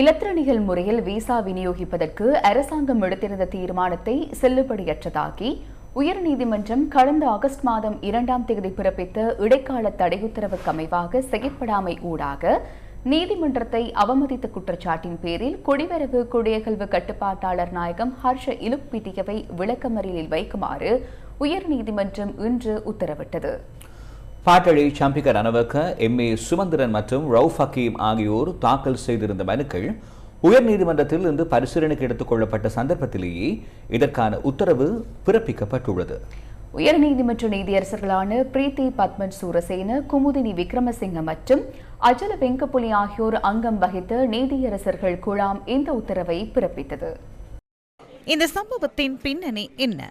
இலத்திரணிகள் முறையில் விசா விநியோகிப்பதற்கு அரசாங்கம் எடுத்திருந்த தீர்மானத்தை செல்லுபடியற்றதாக்கி உயர்நீதிமன்றம் கடந்த ஆகஸ்ட் மாதம் இரண்டாம் தேதி பிறப்பித்த இடைக்கால தடை உத்தரவுக்கு அமைவாக செயற்படாமை ஊடாக நீதிமன்றத்தை அவமதித்த குற்றச்சாட்டின் பேரில் குடிவரவு குடியகல்வு கட்டுப்பாட்டாளர் நாயகம் ஹர்ஷ இலுப்பிட்டியவை விளக்கமறியலில் வைக்குமாறு உயர்நீதிமன்றம் இன்று உத்தரவிட்டது. பாட்டழி சம்பிக ரணவக்க எம். ஏ. சுமந்திரன் மற்றும் ரவுஃப் ஹக்கீம் ஆகியோர் தாக்கல் செய்திருந்த மனுக்கள் உயர்நீதிமன்றத்தில் இன்று பரிசீலனைக்கு எடுத்துக் கொள்ளப்பட்ட சந்தர்ப்பத்திலேயே இதற்கான உத்தரவு பிறப்பிக்கப்பட்டுள்ளது. உயர்நீதிமன்ற நீதியரசர்களான பிரீத்தி பத்மன் சூரசேன குமுதினி விக்ரமசிங்க மற்றும் அஜல வெங்கப்புலி ஆகியோர் அங்கம் வகித்த நீதியரசர்கள் குழாம் இந்த உத்தரவை பிறப்பித்தது. இந்த சம்பவத்தின் பின்னணி என்ன?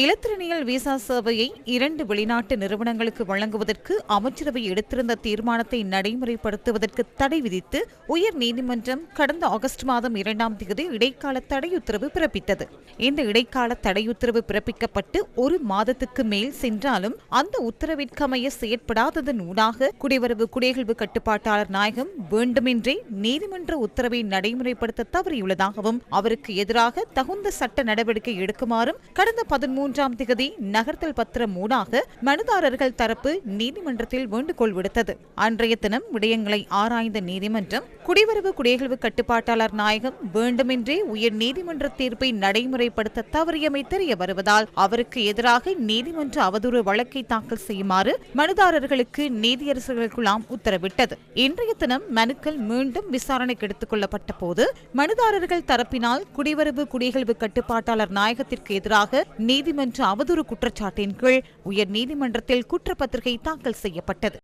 இலத்திரனியல் விசா சேவையை இரண்டு வெளிநாட்டு நிறுவனங்களுக்கு வழங்குவதற்கு அமைச்சரவை எடுத்திருந்த தீர்மானத்தை நடைமுறைப்படுத்துவதற்கு தடை விதித்து உயர் நீதிமன்றம் கடந்த ஆகஸ்ட் மாதம் இரண்டாம் தேதி இடைக்கால தடையுத்தரவு பிறப்பித்தது. இந்த இடைக்கால தடையுத்தரவு பிறப்பிக்கப்பட்டு ஒரு மாதத்துக்கு மேல் சென்றாலும் அந்த உத்தரவிற்கமைய செயற்படாததன் ஊடாக குடிவரவு குடியகழ்வு கட்டுப்பாட்டாளர் நாயகம் வேண்டுமென்றே நீதிமன்ற உத்தரவை நடைமுறைப்படுத்த தவறியுள்ளதாகவும் அவருக்கு எதிராக தகுந்த சட்ட நடவடிக்கை எடுக்குமாறும் கடந்த மூன்றாம் திகதி நகர்த்தல் பத்திரம் ஊடாக மனுதாரர்கள் தரப்பு நீதிமன்றத்தில் வேண்டுகோள் விடுத்தது. அன்றைய தினம் விடயங்களை ஆராய்ந்த நீதிமன்றம் குடிவரவு குடியகழ்வு கட்டுப்பாட்டாளர் நாயகம் வேண்டுமென்றே உயர் நீதிமன்ற தீர்ப்பை நடைமுறைப்படுத்த தவறியமை தெரிய வருவதால் அவருக்கு எதிராக நீதிமன்ற அவதூறு வழக்கை தாக்கல் செய்யுமாறு மனுதாரர்களுக்கு நீதியரசர்கள் குழாம் உத்தரவிட்டது. இன்றைய தினம் மனுக்கள் மீண்டும் விசாரணைக்கு எடுத்துக் கொள்ளப்பட்ட போது மனுதாரர்கள் தரப்பினால் குடிவரவு குடியகழ்வு கட்டுப்பாட்டாளர் நாயகத்திற்கு எதிராக நீதிமன்ற அவதூறு குற்றச்சாட்டின் கீழ் உயர் நீதிமன்றத்தில் குற்றப்பத்திரிகை தாக்கல் செய்யப்பட்டது.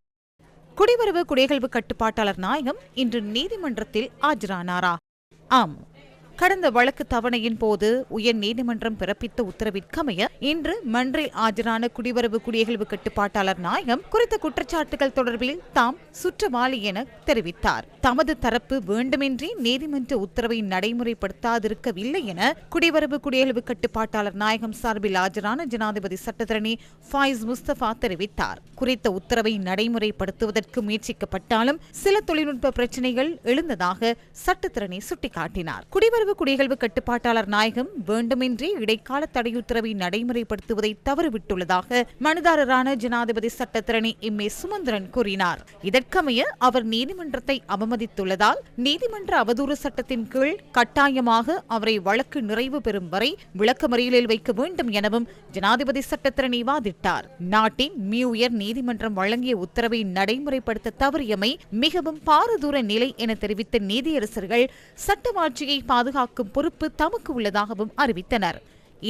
குடிவரவு குடியகல்வு கட்டுப்பாட்டாளர் நாயகம் இன்று நீதிமன்றத்தில் ஆஜரானாரா? ஆம் கடந்த வழக்கு தவணையின் போது உயர் நீதிமன்றம் பிறப்பித்த உத்தரவிற்கமைய இன்று மன்றில் ஆஜரான குடிவரவு குடியகழ்வு கட்டுப்பாட்டாளர் நாயகம் குறித்த குற்றச்சாட்டுகள் தொடர்பில் தாம் சுற்றவாளி என தெரிவித்தார். தமது தரப்பு வேண்டுமென்றே நீதிமன்ற உத்தரவை நடைமுறைப்படுத்தாதிருக்கவில்லை என குடிவரவு குடியகழ்வு கட்டுப்பாட்டாளர் நாயகம் சார்பில் ஆஜரான ஜனாதிபதி சட்டத்தரணி ஃபாயிஸ் முஸ்தபா தெரிவித்தார். குறித்த உத்தரவை நடைமுறைப்படுத்துவதற்கு முயற்சிக்கப்பட்டாலும் சில தொழில்நுட்ப பிரச்சினைகள் எழுந்ததாக சட்டத்திறனை சுட்டிக்காட்டினார். குடிவரவு குடியகல்வு கட்டுப்பாட்டாளர் நாயகம் வேண்டுமென்றே இடைக்கால தடையுத்தரவை நடைமுறைப்படுத்துவதை தவறுவிட்டுள்ளதாக மனுதாரரான ஜனாதிபதி சட்டத்திரணி எம். ஏ. சுமந்திரன் கூறினார். இதற்கமைய அவர் நீதிமன்றத்தை அவமதித்துள்ளதால் நீதிமன்ற அவதூறு சட்டத்தின் கீழ் கட்டாயமாக அவரை வழக்கு நிறைவு பெறும் வரை விளக்கமறியலில் வைக்க வேண்டும் எனவும் ஜனாதிபதி சட்டத்திரணி வாதிட்டார். நாட்டின் மியூயர் நீதிமன்றம் வழங்கிய உத்தரவை நடைமுறைப்படுத்த தவறியமை மிகவும் பாரதூர நிலை என தெரிவித்த நீதியரசர்கள் சட்டவாட்சியை பாதுகாக்கும் பொறுப்பு தமக்கு உள்ளதாகவும் அறிவித்தனர்.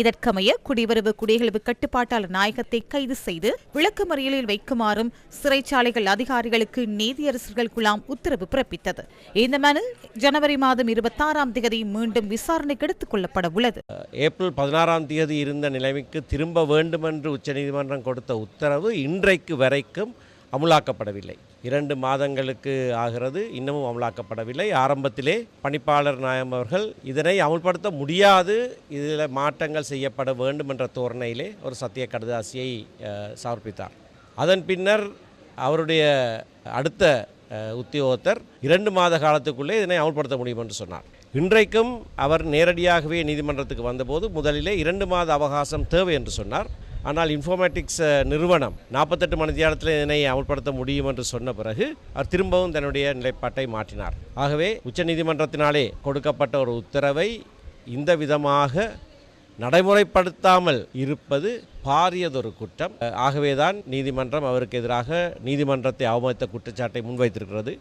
இதற்கமைய குடிவரவு குடியகல்வு கட்டுப்பாட்டாளர் நாயகத்தை கைது செய்து விளக்கமறியலில் வைக்குமாறும் சிறைச்சாலைகள் அதிகாரிகளுக்கு நீதியரசர்கள் குழாம் உத்தரவு பிறப்பித்தது. இந்த மனு ஜனவரி மாதம் இருபத்தாறாம் தேதி மீண்டும் விசாரணைக்கு எடுத்துக் கொள்ளப்பட உள்ளது. ஏப்ரல் பதினாறாம் தேதி இருந்த நிலைமைக்கு திரும்ப வேண்டும் என்று உச்சநீதிமன்றம் கொடுத்த உத்தரவு இன்றைக்கு வரைக்கும் அமுலாக்கப்படவில்லை. இரண்டு மாதங்களுக்கு ஆகிறது இன்னமும் அமலாக்கப்படவில்லை. ஆரம்பத்திலே பணிப்பாளர் நாயம் அவர்கள் இதனை அமுல்படுத்த முடியாது இதில் மாற்றங்கள் செய்யப்பட வேண்டும் என்ற தோரணையிலே ஒரு சத்திய கடுதாசியை சமர்ப்பித்தார். அதன் பின்னர் அவருடைய அடுத்த உத்தியோகத்தர் இரண்டு மாத காலத்துக்குள்ளே இதனை அமுல்படுத்த முடியும் என்று சொன்னார். இன்றைக்கும் அவர் நேரடியாகவே நீதிமன்றத்துக்கு வந்தபோது முதலிலே இரண்டு மாத அவகாசம் தேவை என்று சொன்னார். ஆனால் இன்ஃபோமேட்டிக்ஸ் நிறுவனம் நாற்பத்தெட்டு மணி நேரத்தில் இதனை அமல்படுத்த முடியும் என்று சொன்ன பிறகு அவர் திரும்பவும் தன்னுடைய நிலைப்பாட்டை மாற்றினார். ஆகவே உச்சநீதிமன்றத்தினாலே கொடுக்கப்பட்ட ஒரு உத்தரவை இந்த விதமாக நடைமுறைப்படுத்தாமல் இருப்பது பாரியதொரு குற்றம். ஆகவேதான் நீதிமன்றம் அவருக்கு எதிராக நீதிமன்றத்தை அவமதித்த குற்றச்சாட்டை முன்வைத்திருக்கிறது.